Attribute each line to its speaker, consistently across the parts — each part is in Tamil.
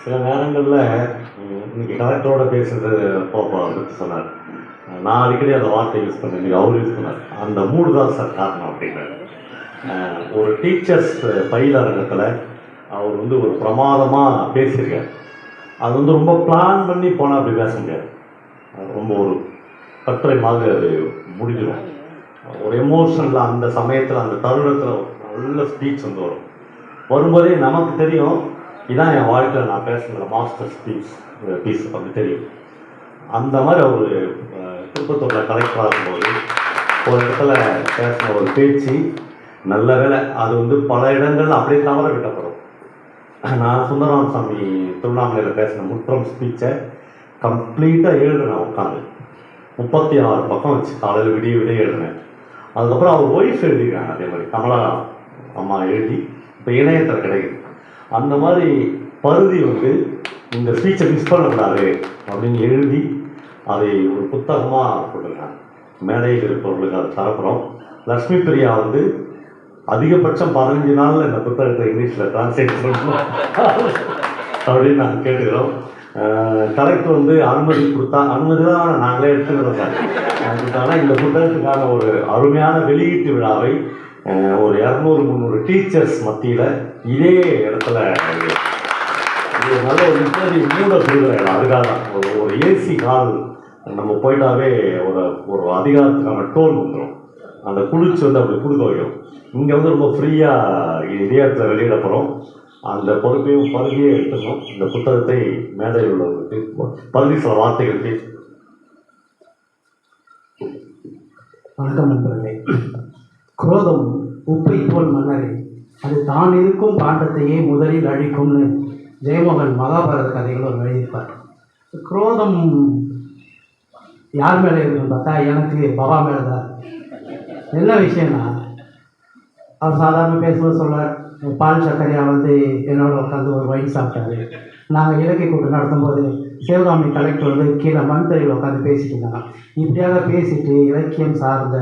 Speaker 1: சில நேரங்களில் இன்னைக்கு கலெக்டரோட பேசுறது போப்பா பற்றி சொன்னார். நான் அடிக்கடி அந்த வார்த்தை யூஸ் பண்ணேன் இன்னைக்கு அவர் யூஸ் பண்ணார். அந்த மூடு தான் சார் காரணம் அப்படின்னாரு. ஒரு டீச்சர்ஸ் பயிலரங்கத்தில் அவர் வந்து ஒரு பிரமாதமாக பேசியிருக்கார். அது வந்து ரொம்ப பிளான் பண்ணி போனால் அப்படி பேச முடியாது. ரொம்ப ஒரு கட்டுரை மாதிரி அது முடிஞ்சிடும் ஒரு எமோஷனில் அந்த சமயத்தில் அந்த தருணத்தில் நல்ல ஸ்பீச் வந்து வரும். வரும்போதே நமக்கு தெரியும் இதான் என் வாழ்க்கையில் நான் பேசுகிற மாஸ்டர் ஸ்பீச் பீஸ் அப்படி தெரியும். அந்த மாதிரி அவர் திருப்பத்தூரில் கலெக்டராக இருக்கும்போது ஒரு இடத்துல பேசின ஒரு பேச்சு நல்ல வேலை அது வந்து பல இடங்கள்ல அப்படியே தவற விட்டப்படும் நான் சுந்தரராம சாமி திருவண்ணாமலையில் பேசின முற்றம் ஸ்பீச்சை கம்ப்ளீட்டாக எழுதுனேன் உட்காந்து முப்பத்தி ஆறு பக்கம் வச்சு காலையில் விடிய விடிய எழுதுனேன் அதுக்கப்புறம் அவர் ஒய்ஃப் எழுதிக்கிறாங்க அதே மாதிரி. கமலா அம்மா எழுதி இப்போ இணையத்தில் கிடைக்குது. அந்த மாதிரி பருதி வந்து இந்த ஸ்பீச்சை மிஸ் பண்ணக்கூடாது அப்படின்னு எழுதி அதை ஒரு புத்தகமாக போட்டிருக்காங்க. மேடையில் இருப்பவர்களுக்கு அதை தரப்புறோம். லக்ஷ்மி பிரியா வந்து அதிகபட்சம் பதினஞ்சு நாளில் இந்த புத்தகத்தை இங்கிலீஷில் டிரான்ஸ்லேட் பண்ணணும் அப்படின்னு நாங்கள் கேட்டுக்கிறோம். கலெக்டர் வந்து அனுமதி கொடுத்தா அனுமதி தான் நாங்களே எடுத்துக்கிறோம் சார். ஆனால் இந்த புத்தகத்துக்கான ஒரு அருமையான வெளியீட்டு விழாவை ஒரு இரநூறு முந்நூறு டீச்சர்ஸ் மத்தியில் இதே இடத்துல இது நல்ல ஒரு நிம்மதி மூட சொல்கிறேன் அதுக்காக தான். ஒரு ஒரு ஏசி கால் நம்ம போயிட்டாவே ஒரு ஒரு அதிகாரத்துக்கான டோன் வந்துடும் அந்த குளிர்ச்சி வந்து அப்படி கொடுக்க வைக்கும். இங்கே வந்து ரொம்ப ஃப்ரீயாக இதே இடத்துல வெளியிட போகிறோம் அந்த பொறுப்பையும் பதவியே எடுத்துக்கணும். இந்த புத்தகத்தை மேடையில் உள்ளவர்களுக்கு பதவி சில வார்த்தைகள் பேசி.
Speaker 2: வணக்கம் நண்பர்களே. குரோதம் உப்பை போல் மன்னரே அது தான் இருக்கும் பாண்டத்தையே முதலில் அழிக்கும்னு ஜெயமோகன் மகாபாரத கதைகள் ஒரு எழுதியிருப்பார். குரோதம் யார் மேலே இருக்குன்னு பார்த்தா எனக்கு பவா மேலே தான் என்ன விஷயம்னா அவர் சாதாரண பேசும்போது சொல்ல பால் சக்கரையா வந்து என்னோட உட்காந்து ஒரு வைன் சாப்பிட்டாரு. நாங்கள் இலக்கை கூட்டம் நடத்தும்போது சிவகாமி கலெக்டர் வந்து கீழே மண் தரையில் உட்காந்து பேசிட்டு இருந்தாங்க இப்படியாக பேசிட்டு இலக்கியம் சார்ந்த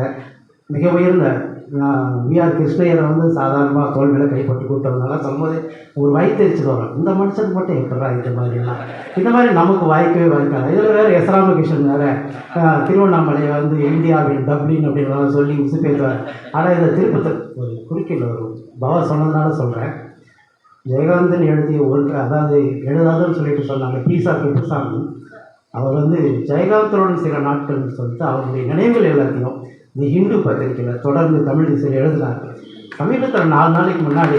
Speaker 2: மிக உயர்ந்த விஆர் கிருஷ்ணயரை வந்து சாதாரணமாக தோல்வியில் கைப்பட்டு கூப்பிட்டவங்க சொல்லும்போது ஒரு வயிற்றுச்சல் வரும் இந்த மனுஷன் மட்டும் எப்படா இந்த மாதிரிலாம் இந்த மாதிரி நமக்கு வாய்க்கவே வாய்க்காது இதில் வேறு எஸ் ராமகிருஷ்ணன் வேறு திருவண்ணாமலையை வந்து இந்தியாவின் டப்ளின் அப்படின்னு சொல்லி உசுப்பேற்றுவார் ஆனால் இதை திருப்பத்தை ஒரு குறுக்கில் வரும் பவா சொன்னதுனால சொல்கிறேன் ஜெயகாந்தன் எழுதிய ஒரு அதாவது எழுதாதுன்னு சொல்லிட்டு சொன்னாங்க பீசா குப்புசாமி அவர் வந்து ஜெயகாந்தனுடன் சில நாட்கள்னு சொல்லிட்டு அவருடைய நினைவுகள் எல்லாத்தையும் தி ஹிந்து பத்திரிகையில் தொடர்ந்து தமிழ் திசையில் எழுதினார் சமீபத்தில் நாலு நாளைக்கு முன்னாடி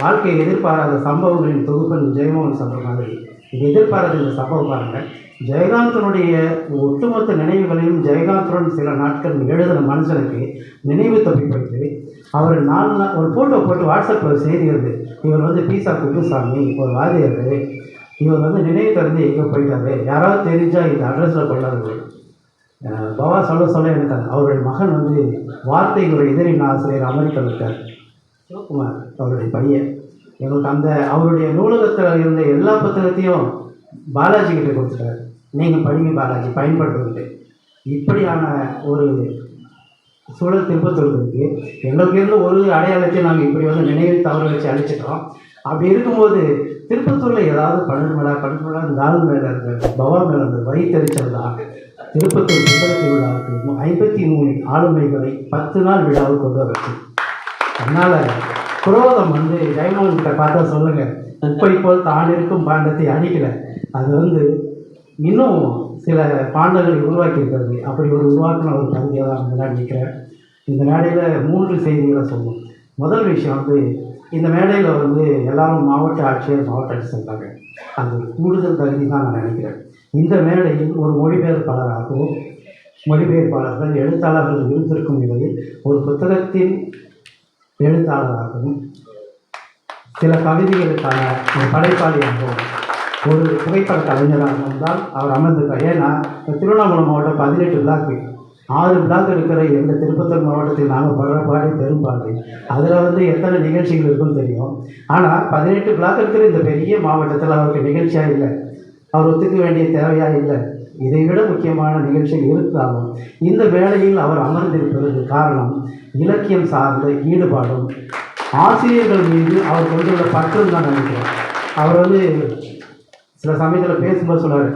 Speaker 2: வாழ்க்கையை எதிர்பாராத சம்பவங்களின் தொகுப்பன் ஜெயமோகன் சொல்கிற மாதிரி இது எதிர்பாராத இந்த சம்பவம் பாருங்கள் ஜெயகாந்தனுடைய ஒட்டுமொத்த நினைவுகளையும் ஜெயகாந்தனுடன் சில நாட்கள் எழுதின மனுஷனுக்கு நினைவு தப்பிப்பட்டு அவர் நாலு நாள் ஒரு ஃபோட்டோ போட்டு வாட்ஸ்அப்பில் ஒரு செய்தி வருது. இவர் வந்து பீசா குப்புசாமி ஒரு வாதியார் இவர் வந்து நினைவு திறந்து எங்கே போயிட்டாரு. யாராவது தெரிஞ்சால் இந்த அட்ரஸில் கொள்ளாது பவா சொல்ல சொல்ல எனக்கு அவருடைய மகன் வந்து வார்த்தைகளுடைய இதழின் ஆசிரியர் அமெரிக்கா இருக்கார். சிவகுமார் அவருடைய பையன். எங்களுக்கு அந்த அவருடைய நூலகத்தில் இருந்த எல்லா புத்தகத்தையும் பாலாஜி கிட்ட கொடுத்துட்டார். நீங்கள் படிங்க பாலாஜி பயன்படுத்துவது இப்படியான ஒரு சூழல் திருப்பத்தூருக்கு இருக்குது எங்களுக்கு இருந்த ஒரு அடையாளத்தை நாங்கள் இப்படி வந்து நினைவு தவறு வச்சு அழிச்சிட்டோம். அப்படி இருக்கும்போது திருப்பத்தூரில் ஏதாவது பன்னெண்டு விழா பன்னெண்டு விழா இந்த ஆள் மேலே இருந்த பவா மேலே இருந்த வயிற்றுச்சல் தான் திருப்பத்தூர் சுந்தரத்தி விழாவுக்கு ஐம்பத்தி மூணு ஆளுமைகளை பத்து நாள் விழாவுக்கு கொண்டு வரச்சு அதனால் குரோதம் வந்து ஜெயமோகன் பார்த்தா சொல்லுங்கள் உப்பை போல் தான் இருக்கும் பாண்டத்தை அடிக்கல. அது வந்து இன்னும் சில பாண்டங்களை உருவாக்கி இருக்கிறது. அப்படி ஒரு உருவாக்கின ஒரு தகுதியாக தான் நினைக்கிறேன் நிற்கிறேன் இந்த மேடையில் மூன்று செய்திகளை சொல்லுவோம் முதல் விஷயம் வந்து இந்த மேடையில் வந்து எல்லாரும் மாவட்ட ஆட்சியர் மாவட்ட ஆட்சியர் சொல்கிறாங்க அது கூடுதல் தகுதி தான் நான் நினைக்கிறேன். இந்த மேடையில் ஒரு மொழிபெயர்ப்பாளராகவும் மொழிபெயர்ப்பாளர்கள் எழுத்தாளர்கள் இருந்திருக்கும் நிலையில் ஒரு புத்தகத்தின் எழுத்தாளராகவும் சில கவிதைகளுக்கான ஒரு படைப்பாளியாகவும் ஒரு புகைப்பட கலைஞராகவும் தான் அவர் அமர்ந்திருக்கார். ஏன்னா திருவண்ணாமலை மாவட்டம் பதினெட்டு பிளாக்கு. ஆறு பிளாக் இருக்கிற எங்கள் திருப்பத்தூர் மாவட்டத்தில் நாங்கள் படுற பெரும்பாடு அதில் வந்து எத்தனை நிகழ்ச்சிகள் இருக்குன்னு தெரியும்? ஆனால் பதினெட்டு பிளாக் இருக்கிற இந்த பெரிய மாவட்டத்தில் அவருக்கு நிகழ்ச்சியாக இல்லை. அவர் ஒத்துக்க வேண்டிய தேவையாக இல்லை. இதை விட முக்கியமான நிகழ்ச்சிகள் இருந்தாலும் இந்த வேளையில் அவர் அமர்ந்திருப்பதற்கு காரணம் இலக்கியம் சார்ந்த ஈடுபாடும். ஆசிரியர்கள் மீது அவர் கொண்டுள்ள பற்றும் தான் நினைக்கிறேன். அவர் வந்து சில சமயத்தில் பேசும்போது சொன்னார்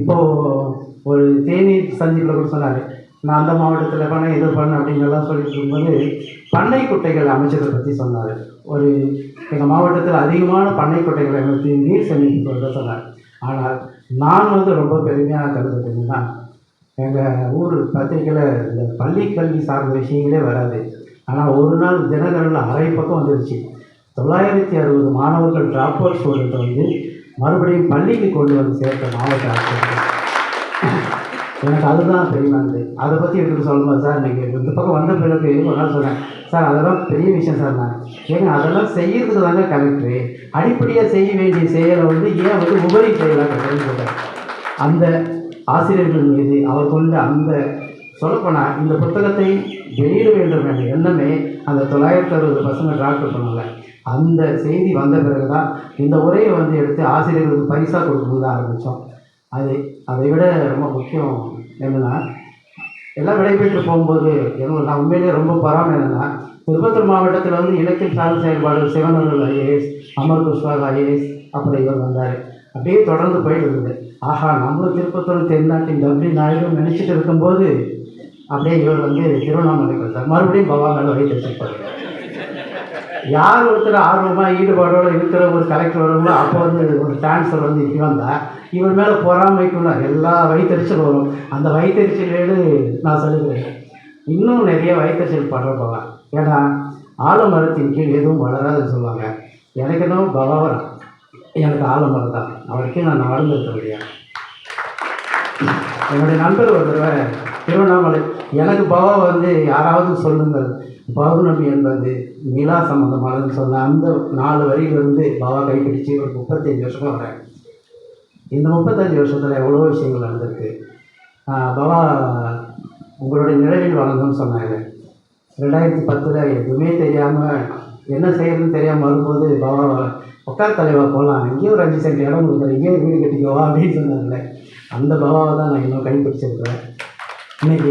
Speaker 2: இப்போது ஒரு தேநீர் சந்திப்பில் கூட சொன்னார் நான் அந்த மாவட்டத்தில் பண்ணேன் இது பண்ணேன் அப்படிங்கெல்லாம் சொல்லிட்டு இருக்கும்போது பண்ணை குட்டைகள் அமைச்சதை பற்றி சொன்னார். ஒரு எங்கள் மாவட்டத்தில் அதிகமான பண்ணை குட்டைகளை அமைத்து நீர் சேமிப்பு சொன்னார். ஆனால் நான் வந்து ரொம்ப பெருமையாக கருதுறதுன்னா எங்கள் ஊர் பத்திரிக்கையில் இந்த பள்ளி கல்வி சார்ந்த விஷயங்களே வராது. ஆனால் ஒரு நாள் தினகரனில் அரை பக்கம் வந்துருச்சு. தொள்ளாயிரத்தி அறுபது மாணவர்கள் ட்ராப் அவுட் ஸ்டூடெண்ட்டை வந்து மறுபடியும் பள்ளிக்கு கொண்டு வந்து சேர்த்த மாவட்ட ஆட்சியர். எனக்கு அதுதான் பெரியமானது அதை பற்றி எடுத்து சொல்லும்போது சார் நீங்கள் இந்த பக்கம் வந்த பிறகு ஒரு நாள் சொன்னேன் சார் அதெல்லாம் பெரிய விஷயம் சார் நான். ஏங்க அதெல்லாம் செய்யறதுக்கு தாங்க கரெக்டு அடிப்படையாக செய்ய வேண்டிய செயலை வந்து ஏன் வந்து உபரி செய்யலாம் கேட்டேன் அந்த ஆசிரியர்கள் மீது அவர் கொண்ட அந்த சொல்லப்போனால் இந்த புத்தகத்தை வெளியிட வேண்டும் என்ற எண்ணமே அந்த தொள்ளாயிரத்தி அறுபது பசங்க டாக்டர் பண்ணலை அந்த செய்தி வந்த பிறகு தான் இந்த உரையை வந்து எடுத்து ஆசிரியர்களுக்கு பரிசாக கொடுக்கணும் தான் ஆரம்பித்தோம். அது அதை விட ரொம்ப முக்கியம் என்னென்னா எல்லாம் விடைபெற்று போகும்போது எனக்கு நான் உண்மையிலேயே ரொம்ப பொறாமை என்னென்னா திருப்பத்தூர் மாவட்டத்தில் வந்து இலக்கிய சார்ந்த செயல்பாடு சிவனர்கள் ஐஏஎஸ் அமர் குஷ்வாக் ஐஏஎஸ் அப்புறம் இவர் வந்தார். அப்படியே தொடர்ந்து போயிட்டு இருந்தது ஆஹா நம்ம திருப்பத்தூர் தென்னாட்டின் தம்பி நாயுடு நினச்சிட்டு இருக்கும்போது அப்படியே இவர் வந்து திருவண்ணாமலைக்கு வந்தார் மறுபடியும் பவா மேலே வைத்து வச்சிருப்பாரு யார் ஒருத்தர் ஆர்வமாக ஈடுபாடோடு இருக்கிற ஒரு கலெக்டர் வருங்களோ அப்போ வந்து ஒரு டிரான்ஸ்ஃபர் வந்து இங்கே வந்தால் இவர் மேலே பொறாமைக்குள்ள எல்லா வயிற்றுச்சல் வரும். அந்த வயிற்றுச்சலேடு நான் சொல்லுகிறேன் இன்னும் நிறைய வயிற்றுச்சல் படுற போகலாம் ஏன்னா ஆலமரத்தின் கீழ் எதுவும் வளராதுன்னு சொல்லுவாங்க. எனக்கு என்ன பவாவரம். எனக்கு ஆலமரம் தான். அவருக்கே நான் வாழ்ந்துருக்க முடியாது என்னுடைய நண்பர் ஒரு தடவை திருவண்ணாமலை எனக்கு பவா வந்து யாராவது சொல்லுங்கள். பௌர்ணமி என்பது நிலா சம்மந்தமானதுன்னு சொன்ன அந்த நாலு வரியிலிருந்து பவா கைப்பிடிச்சு ஒரு முப்பத்தஞ்சு வருஷமாக வரேன் இந்த முப்பத்தஞ்சு வருஷத்தில் எவ்வளோ விஷயங்கள் நடந்திருக்கு. பவா உங்களுடைய நிழலில் வளர்ந்தோம்னு சொன்னாங்க ரெண்டாயிரத்தி பத்தில் எதுவுமே தெரியாமல் என்ன செய்யறதுன்னு தெரியாமல் வரும்போது பவா உட்கார் தலைவா போகலாம் இங்கேயும் ஒரு அஞ்சு சென்ட் இடம் கொடுக்குறேன் இங்கேயும் வீடு கட்டிக்கோவா அப்படின்னு சொன்னார்ல. அந்த பவாவை தான் நான் இன்னும் கைப்பிடிச்சிருக்கிறேன் இன்னைக்கு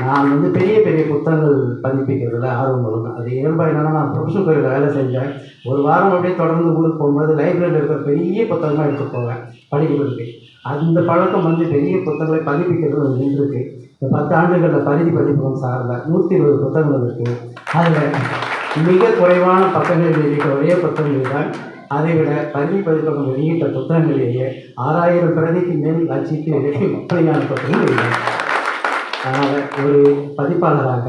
Speaker 2: நான் வந்து பெரிய பெரிய புத்தகங்கள் பதிப்பிக்கிறதுல ஆர்வம் இருக்கும் அது இயல்பாக என்னன்னா நான் ப்ரொஃபஷனல் கோயிலில் வேலை செஞ்சேன். ஒரு வாரம் அப்படியே தொடர்ந்து ஊருக்கு போகும்போது லைப்ரரியில் இருக்கிற பெரிய புத்தகமாக எடுத்து போவேன் படிக்கிறதுக்கு. அந்த பழக்கம் வந்து பெரிய புத்தகங்களை பதிப்பிக்கிறது வந்து நின்றுருக்கு. இந்த பத்து ஆண்டுகளில் பரிதி பதிப்பகம் சார்ந்த நூற்றி இருபது புத்தகங்கள் இருக்குது அதில் மிக குறைவான பக்கங்கள் வெளியிட்ட ஒரே புத்தகங்கள் தான் அதை விட பரிதி பதிப்பகம் வெளியிட்ட புத்தகங்களிலேயே ஆறாயிரம் பிரதிக்கு மேல் அச்சிட்டு முப்பதினாறு புத்தகங்கள் வெளியிட்டாங்க ஒரு பதிப்பாளராக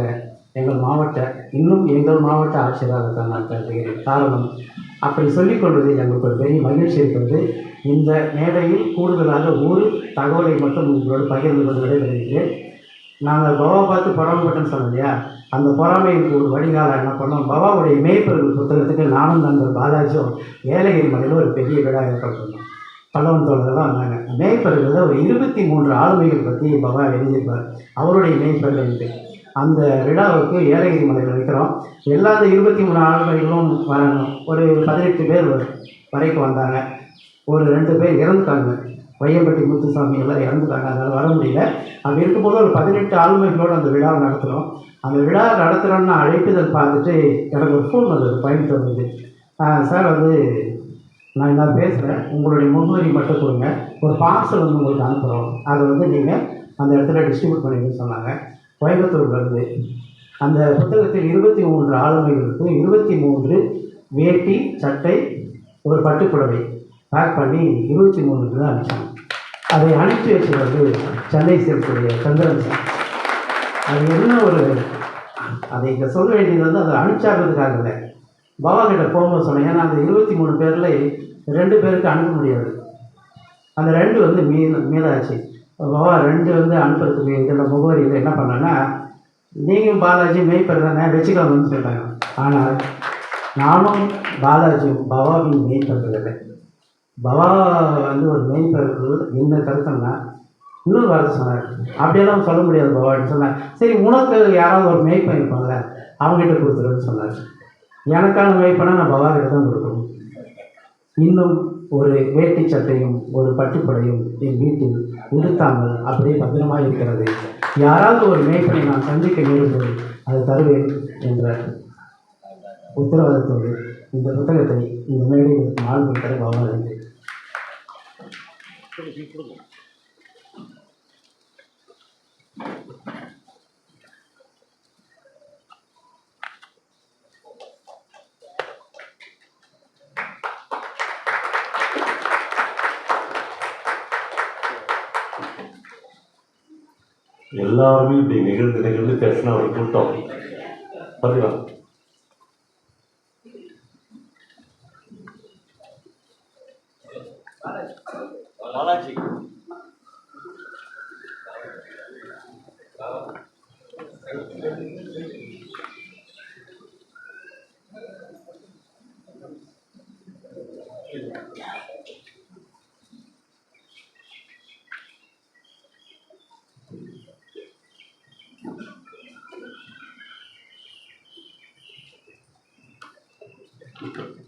Speaker 2: எங்கள் மாவட்ட இன்னும் எங்கள் மாவட்ட ஆட்சியராக தான் நான் கருதுகிறேன். காரணம் அப்படி சொல்லிக்கொள்வது எங்களுக்கு ஒரு பெரிய மகிழ்ச்சி இருக்கிறது. இந்த மேடையில் கூடுதலாக ஒரு தகவலை மட்டும் உங்களோடு பகிர்ந்து கொண்டு விடைபெறுகிறேன். நாங்கள் பவா பார்த்து பொறாமப்பட்டேன்னு சொன்னோம் இல்லையா? அந்த பொறாமைக்கு ஒரு வடிகாலம் என்ன பண்ணோம்? பவாவுடைய மேய்ப்பர்கள் புத்தகத்துக்கு நானும் நண்பர் பாலாஜியும் ஏலகிரி மலையில் ஒரு பெரிய விழா ஏற்பாடு பண்ணோம். பல்லவன் தோழர்கள் வந்தாங்க மேய்ப்பர்கள் ஒரு இருபத்தி மூன்று ஆளுமைகள் பற்றி பகவான் எழுதியிருப்பார். அவருடைய மேய்ப்பர்கள் இது. அந்த விழாவுக்கு ஏலகிரி மலையில் வைக்கிறோம். எல்லா இருபத்தி மூணு ஆளுமைகளும் வரணும் ஒரு பதினெட்டு பேர் வரும் வரைக்கும் வந்தாங்க. ஒரு ரெண்டு பேர் இறந்துட்டாங்க. வையம்பட்டி முத்துசாமி எல்லாம் இறந்துட்டாங்க. அதனால் வர முடியல. அப்படி இருக்கும்போது ஒரு பதினெட்டு ஆளுமைகளோடு அந்த விழாவை நடத்துகிறோம் அந்த விழா நடத்துகிறோன்னு அழைப்புதல் பார்த்துட்டு எனக்கு ஒரு ஃபோன் வந்தது பயணித்து சார் வந்து நான் என்ன பேசுகிறேன் உங்களுடைய முகவரி மட்டும் கொடுங்க. ஒரு பார்சல் வந்து உங்களுக்கு அனுப்புகிறோம் அதை வந்து நீங்கள் அந்த இடத்துல டிஸ்ட்ரிபியூட் பண்ணிங்கன்னு சொன்னாங்க. கோயம்புத்தூர்லேருந்து அந்த புத்தகத்தில் இருபத்தி மூன்று ஆளுமைகளுக்கு இருபத்தி மூன்று வேட்டி சட்டை ஒரு பட்டுப்புடவை. பேக் பண்ணி இருபத்தி மூணுக்கு தான் அனுப்பிச்சாங்க. அதை அனுப்பி வச்சது சென்னை சேர்க்கக்கூடிய சந்திரன் சார். அது என்ன ஒரு அதை இங்கே சொல்ல வேண்டியது வந்து அதை அனுப்பிச்சாடுறதுக்காக இல்லை. பாபா கிட்ட போகும்போது சொன்னேன் ஏன்னா அந்த இருபத்தி மூணு பேரில் ரெண்டு பேருக்கு அனுப்ப முடியாது. அந்த ரெண்டு வந்து மீன் மீனாச்சு பாபா ரெண்டு வந்து அனுப்புறதுக்கு இதில் முகவரியில் என்ன பண்ணேன்னா நீங்களும் பாலாஜி மெய்ப்பர் தானே வச்சுக்கலாம்னு சொல்லிட்டாங்க. ஆனால் நானும் பாலாஜியும் பவாவின் மேய்ப்பர்கள் பவா வந்து ஒரு மெய்ப்பர்கள் என்ன கருத்தம்னா இன்னொரு வார்த்தை சொன்னார். அப்படியெல்லாம் சொல்ல முடியாது பவான்னு சொன்னார். சரி உனக்கு யாராவது ஒரு மெய்ப்பன் இருப்பாங்களே அவங்ககிட்ட கொடுத்துருன்னு சொன்னார். எனக்கான மெய்ப்பனை நான் பவா தான் கொடுக்கணும். இன்னும் ஒரு வேட்டி சட்டையும் ஒரு பட்டுப்படையும் என் வீட்டில் உடுத்தாமல் அப்படியே பத்திரமாக இருக்கிறது. யாராவது ஒரு மேய்ப்பனை நான் சந்திக்க நேரும்போது அதை தருவேன் என்ற உத்தரவாதத்தோடு இந்த புத்தகத்தை இந்த மேடையில் மாண்பு தர Thank you.
Speaker 1: எல்லாருமே இப்படி நிகழ்ந்து நிகழ்ந்து பேசின ஒரு கூட்டம் பதிவா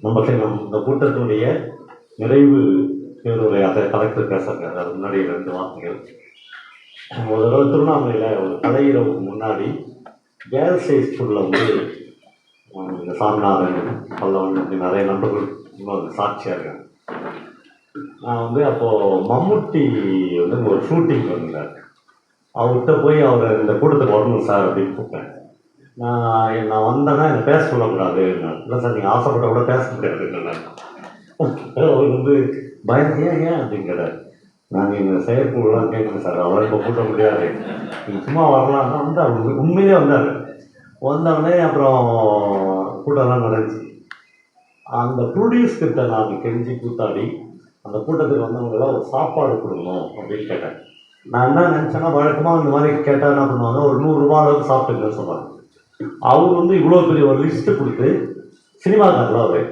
Speaker 1: நமக்கு நம் இந்த கூட்டத்தினுடைய நிறைவு பேருரையாக கலெக்டர் பேசுறாங்க. அது முன்னாடி ரெண்டு வார்த்தைகள். முதல்ல திருவண்ணாமலையில் ஒரு கலையிறவுக்கு முன்னாடி கேர்ள்ஸ் ஹை ஸ்கூலில் வந்து இந்த சாமிநாதன் பல்லவன் அப்படி நிறைய நண்பர்கள் இன்னொரு சாட்சியாக இருக்காங்க. நான் வந்து அப்போது மம்முட்டி வந்து ஒரு ஷூட்டிங் வந்தார். அவர்கிட்ட போய் அவர் இந்த கூட்டத்துக்கு வரணும் சார் அப்படின்னு கூப்பிட்டேன். நான் நான் வந்தேன்னா எனக்கு பேச சொல்லக்கூடாது. இல்லை சார் நீங்கள் ஆசைப்பட்ட கூட பேச முடியாது அவர் வந்து பயம் ஏன் ஏன் அப்படின்னு நாங்கள் இந்த செயற்குழுலாம் கேட்குறேன் சார். அவரை இப்போ கூட்ட முடியாது. நீங்கள் சும்மா வரலாம்னா வந்து அவர் உண்மையிலே வந்தார். வந்தவொடனே அப்புறம் கூட்டம்லாம் நடந்துச்சு. அந்த ப்ரொடியூஸ் கிட்ட நான் கெஞ்சி கூத்தாடி அந்த கூட்டத்துக்கு வந்தவங்களாம் ஒரு சாப்பாடு கொடுக்கணும் அப்படின்னு கேட்டேன் நான் என்ன நினச்சேன்னா வழக்கமாக இந்த மாதிரி கேட்டால் என்ன பண்ணுவாங்க? ஒரு நூறுரூவா அளவுக்கு சாப்பிட்டுங்கன்னு சொல்லுவாங்க. அவர் வந்து இவ்வளோ பெரிய ஒரு லிஸ்ட்டு கொடுத்து சினிமாக்காரில் அவர்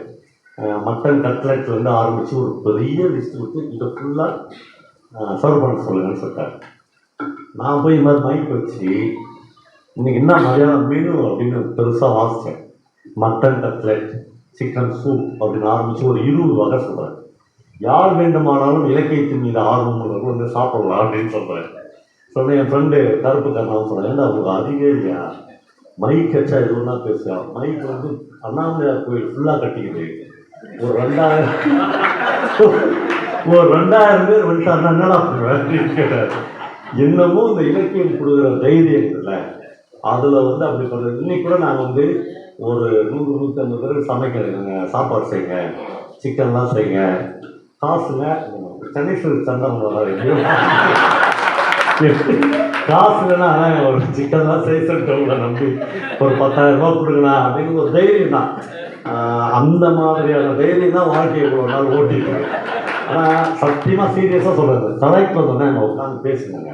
Speaker 1: மட்டன் கட்லட்லேருந்து ஆரம்பித்து ஒரு பெரிய லிஸ்ட் கொடுத்து இதை ஃபுல்லாக சர்வ் பண்ண சொல்லுங்கன்னு சொல்லிட்டார். நான் போய் இந்த மாதிரி மைக் வச்சு இன்னைக்கு என்ன மரியாதை மெனு அப்படின்னு பெருசாக வாசித்தேன் மட்டன் கட்லெட் சிக்கன் சூப் அப்படின்னு ஆரம்பித்து ஒரு இருபது வகை சொல்கிறேன் யார் வேண்டுமானாலும் இலக்கியத்தின் மீது ஆர்வம் உள்ளவர்கள் வந்து சாப்பிடலாம் அப்படின்னு சொல்கிறேன் சொன்னேன் என் ஃப்ரெண்டு கருப்பு கண்ணாவும் சொன்னேன் ஏன்னா அவங்க அதிக இல்லையா? மைக் வச்சா இது ஒன்றா பேசுவா மைக் வந்து அண்ணாமலையார் கோயில் ஃபுல்லாக கட்டிக்கிட்டு. ஒரு ரெண்டாயிரம் ஒரு ரெண்டாயிரம் பேர் வந்துட்டாருன்னா என்னடா பண்ணுவேன் அப்படின்னு கேட்டார். என்னமோ இந்த இலக்கியம் கொடுக்குற தைரியம் இல்லை அதில் வந்து அப்படி பண்ணுறது இன்னைக்கு கூட நாங்கள் வந்து ஒரு நூறு நூற்றம்பது பேருக்கு சமைக்கிறேங்க சாப்பாடு செய்யுங்க சிக்கன்லாம் செய்யுங்க. காசுங்க சென்னை சில்க் சந்தனம் வராது. காசு இல்லைன்னா ஒரு சிக்கன்லாம் செய்ய சொல்லிட்டு உங்களை நம்பி. ஒரு பத்தாயிரம் ரூபாய் கொடுங்கண்ணா அப்படின்னு ஒரு தைரியம் தான். அந்த மாதிரியான தைரியம் தான் வாழ்க்கையை இவ்வளோ நாள் ஓட்டிட்டு ஆனால் சத்தியமாக சீரியஸாக சொல்கிறது தலைக்கு வந்தோன்னே எங்கள் உட்காந்து பேசுனாங்க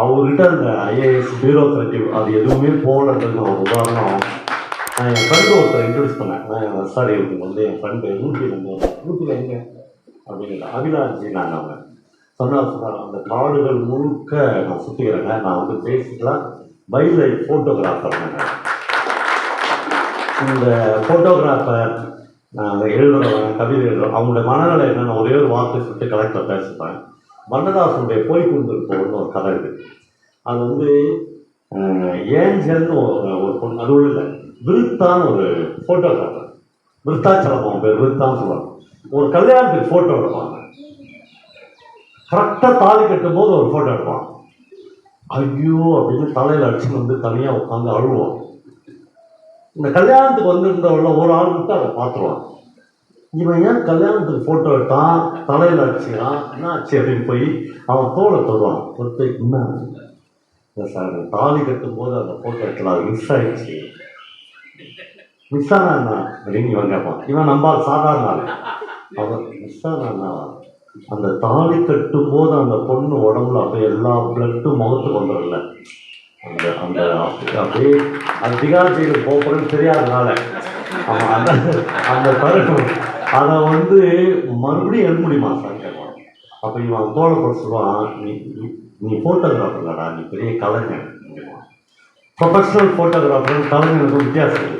Speaker 1: அவர்கிட்ட அந்த ஐஏஎஸ் பியூரோக்ராட்டிவ் அது எதுவுமே போகலன்றது ஒரு உதாரணம். நான் என் ஃப்ரெண்டு ஒருத்தர் இன்ட்ரடியூஸ் பண்ணேன். நான் சாரி வந்து என் ஃப்ரெண்டு ஊட்டியில் வந்து ஊட்டியில் எங்கே அப்படின்னு அபிலாஜி நான் அவன் சொன்னார் சொன்னார் அந்த காடுகள் முழுக்க நான் சுற்றிக்கிறேங்க நான் வந்து பேசிக்கலாம். வைல்ட் லைஃப் ஃபோட்டோகிராஃபர் இந்த ஃபோட்டோகிராஃபர் எழுதுறவங்க கவிதை எழுதுகிறோம் அவங்களுடைய மனநிலை என்னென்ன ஒரே ஒரு வார்த்தை சொல்லிட்டு கலெக்டர் பேசுவேன் வண்ணதாசனுடைய போய் கொண்டிருப்போம்னு ஒரு கதை இருக்குது அது வந்து ஏஞ்சல்னு ஒரு ஒரு பொண்ணு அது இல்லை. விருத்தான்னு ஒரு ஃபோட்டோகிராஃபர் விருத்தாச்சலம் பேர் விருத்தான்னு சொல்லுவாங்க. ஒரு கல்யாணத்துக்கு ஃபோட்டோ எடுப்பாங்க. கரெக்டாக தாலி கட்டும் போது ஒரு ஃபோட்டோ எடுப்பான். ஐயோ அப்படின்னு தலையில் அடிச்சுன்னு வந்து தனியாக உட்காந்து அழுவான். இந்த கல்யாணத்துக்கு வந்திருந்தவள ஒரு ஆள் மட்டும் அதை பார்த்துருவான். இவன் ஏன் கல்யாணத்துக்கு ஃபோட்டோ எடுத்தான்? தலையில் அடிச்சுக்கிறான். என்ன ஆச்சு அப்படின்னு போய் அவன் தோலை தொடுவான். தொட்டு என்ன? இல்லை சார் தாலி கட்டும்போது அந்த ஃபோட்டோ எடுக்கலாம் அது மிஸ் ஆயிடுச்சு. மிஸ் ஆனா அப்படின்னு இவன் கேட்பான். இவன் நம்பால் சாதாரண அவன் மிஸ் ஆனா அந்த தாலி கட்டும் போது அந்த பொண்ணு உடம்புல அப்படியே எல்லா பிளட்டும் முகத்துக்கு வந்துடல அந்த அந்த அப்படியே அது திகாஜியில் போகிறேன்னு தெரியாதனால. ஆமாம் அந்த அந்த தருணம் அதை வந்து மறுபடியும் எழுத முடியுமா சார் கேட்பான். அப்போ இவன் தோழப்பட சொல்லுவான் நீ நீ- ஃபோட்டோகிராஃபர்லடா ஃபோட்டோகிராஃபர் நீ பெரிய கலைஞர் ப்ரொஃபஷனல் ஃபோட்டோகிராஃபர் கலைஞருக்கு வித்தியாசம்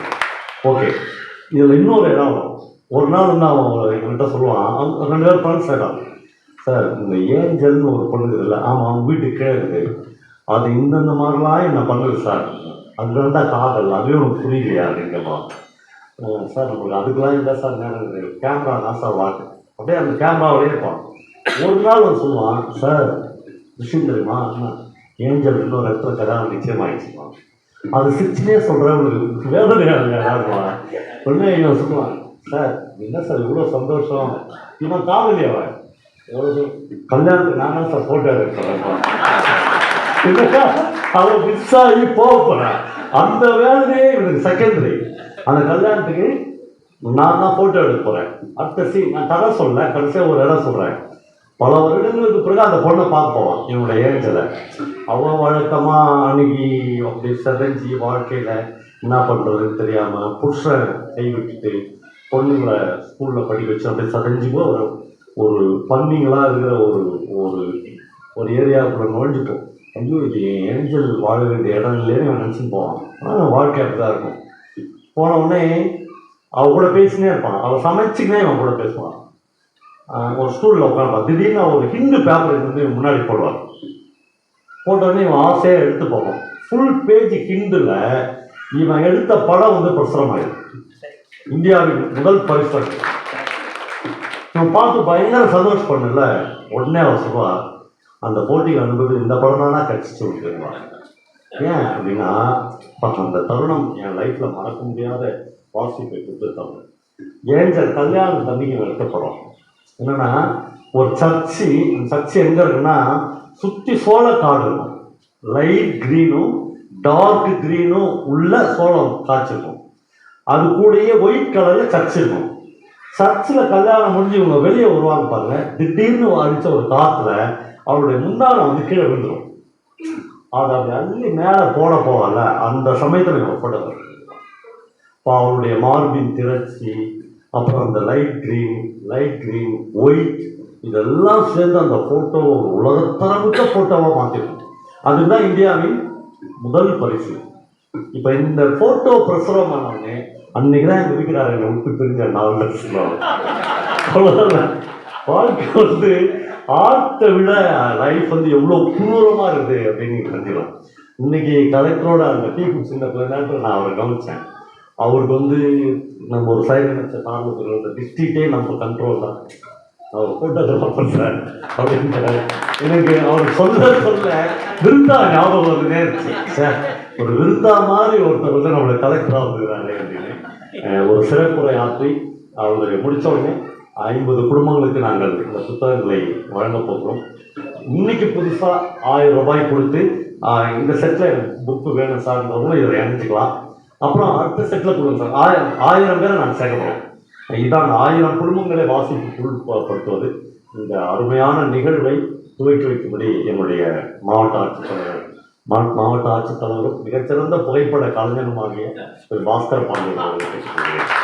Speaker 1: ஓகே இதில் இன்னொரு இடம் வரும். ஒரு நாள் வந்து அவன் என்கிட்ட சொல்லுவான் அவங்க ரெண்டு பேரும் ஃப்ரெண்ட்ஸ் ஆகிட்டான் சார் இந்த ஏஞ்சல்னு ஒரு பொண்ணு இல்லை ஆமாம் அவங்க வீட்டுக்கு கீழே இருக்குது அது இந்தந்த மாதிரிலாம் என்ன பண்ணுது சார்? அது ரெண்டா காதல் அதுவே உனக்கு புரியலையா? அப்படின்னு கேட்பான். சார் நம்மளுக்கு அதுக்கெல்லாம் இல்லை சார் நேரம் கேமரா தான் சார் வாக்கு. அப்படியே அந்த கேமராவிலே இருப்பான். ஒரு நாள் அவன் சொல்லுவான் சார் விஷயம் தெரியுமா? என்ன ஏஞ்சல் இன்னொரு இடத்துல கல்யாணம் நிச்சயமாயிடுச்சுமா அது சிரிச்சுனே சொல்கிறேன் உங்களுக்கு வேதனையாக உடனே இவன் சொல்லுவான் சார் என்ன சார் இவ்வளோ சந்தோஷம்? இவன் காதலி அவன். எவ்வளோ கல்யாணத்துக்கு நான் தான் சார் ஃபோட்டோ எடுக்கிறேன் அவன் மிஸ் ஆகி போக போகிறேன் அந்த வேலையே இவனுக்கு செகண்டரி அந்த கல்யாணத்துக்கு நான் தான் ஃபோட்டோ எடுக்க போகிறேன் அடுத்த சி நான் கதை சொல்ல கடைசியாக ஒரு இடம் சொல்கிறேன் பல வருடங்களுக்கு பிறகு அந்த பொண்ணை பார்க்க போவான் இவனுடைய ஏஞ்சலை. அவன் வழக்கமாக அன்னைக்கு அப்படி செதஞ்சி வாழ்க்கையில் என்ன பண்ணுறதுன்னு தெரியாமல் புருஷன் கை விட்டுட்டு பொண்ணுங்களை ஸ்கூலில் படிக்க வச்சு அப்படியே செதஞ்சி ஒரு ஒரு பன்னிங்களாக இருக்கிற ஒரு ஒரு ஒரு ஏரியாவுக்குள்ள நுழைஞ்சிட்டோம் ஐயோ இது என் ஏஞ்சல் வாழ வேண்டிய இடம் இல்லைன்னு அவன் நினச்சின்னு போவான் ஆனால் வாழ்க்கை அப்படி தான் இருக்கும். போன உடனே அவள் கூட பேசினே இருப்பான். அவள் சமைச்சுக்கினே அவன் கூட பேசுவான். ஒரு ஸ்டூலில் உட்காந்து திடீர்னு அவன் ஒரு ஹிந்து பேப்பர் வந்து முன்னாடி போடுவான். போட்ட உடனே இவன் ஆசையாக எடுத்து பார்ப்பான். ஃபுல் பேஜ் ஹிந்துல இவன் எடுத்த படம் வந்து பிரசுரமாயிடும். இந்தியாவின் முதல் பரிசல் இவன் பார்த்து பயங்கர சந்தோஷம் பண்ணல. உடனே அவசரமா அந்த போட்டிக்கு அனுபவி இந்த படம் தானா கட்சிச்சு விட்டுருவா ஏன் அப்படின்னா அந்த தருணம் என் லைஃப்பில் மறக்க முடியாத வாசிப்பை கொடுத்து தருணம் ஏஞ்சல் கல்யாணம் தம்பிக்கு எடுத்த படம் என்னன்னா ஒரு சர்ச்சு அந்த சர்ச்சு எங்கே இருக்குன்னா சுற்றி சோழ காடு இருக்கும். லைட் க்ரீனும் டார்க் க்ரீனும் உள்ள சோளம் காய்ச்சிருக்கும் அது கூடயே ஒயிட் கலரில் சர்ச் இருக்கும். சர்ச்சில் கல்யாணம் முடிஞ்சு இவங்க வெளியே வருவாங்க பாருங்க. திடீர்னு அடித்த ஒரு காற்றுல அவருடைய முந்தானை வந்து கீழே விழுந்துடும் அது அப்படி அள்ளி மேலே போட போகல. அந்த சமயத்தில் இவங்க ஃபோட்டோ இப்போ அவருடைய மார்பின் திரட்சி அப்புறம் அந்த light green light green white இதெல்லாம் சேர்ந்து அந்த ஃபோட்டோ ஒரு உலகத்தரமிக்க ஃபோட்டோவாக மாற்றிடும் அதுதான் இந்தியாவின் முதல் பரிசு. இப்போ இந்த ஃபோட்டோ பிரசுரமானவனே அன்னைக்கு தான் எங்கள் என்னை விட்டு பிரிஞ்ச நாலு சொல்லுவாங்க அவ்வளோதான் வாழ்க்கை வந்து ஆர்ட்டை விட லைஃப் வந்து எவ்வளோ குரூரமாக இருக்குது அப்படின்னு தெரிஞ்சிடும் இன்னைக்கு கலெக்டரோட அந்த டீ சின்ன கொஞ்ச நேரத்தில் நான் அவரை கவனிச்சேன். அவருக்கு வந்து நம்ம ஒரு சைடு நினச்ச காரணத்தில் டிஸ்ட்ரிக்டே நம்ம கண்ட்ரோல் தான். அவர் ஃபோட்டோகிராஃபர் சார் அப்படின்னு எனக்கு அவர் சொல்ல சொல்ல விருந்தா ஞாபகம் வந்து இருந்துச்சு. சார் ஒரு விருந்தா மாதிரி ஒருத்தர் வந்து நம்மளை கலெக்டராக வந்துருக்காங்க ஒரு சிறப்புரை ஆற்றி அவங்க முடித்த உடனே ஐம்பது குடும்பங்களுக்கு நாங்கள் இந்த புத்தகங்களை வழங்க போகிறோம். இன்னைக்கு புதுசாக ஆயிரம் ரூபாய் கொடுத்து இந்த செட்டில் எனக்கு புக்கு வேணும் சார்ன்றவங்க இதில் இணைஞ்சிக்கலாம் அப்புறம் அடுத்த செட்டில் கொடுங்க சார். ஆயிரம் ஆயிரம் பேரை நாங்கள் சேர்க்கிறோம் இதான் ஆயிரம் குடும்பங்களை வாசிப்பு உட்படுத்துவது இந்த அருமையான நிகழ்வை துவக்கி வைக்கும்படி என்னுடைய மாவட்ட ஆட்சித்தலைவர் மாவட்ட ஆட்சித்தலைவரும் மிகச்சிறந்த புகைப்பட கலைஞருமாகிய திரு பாஸ்கர் பாண்டியன் அவர்களுக்கு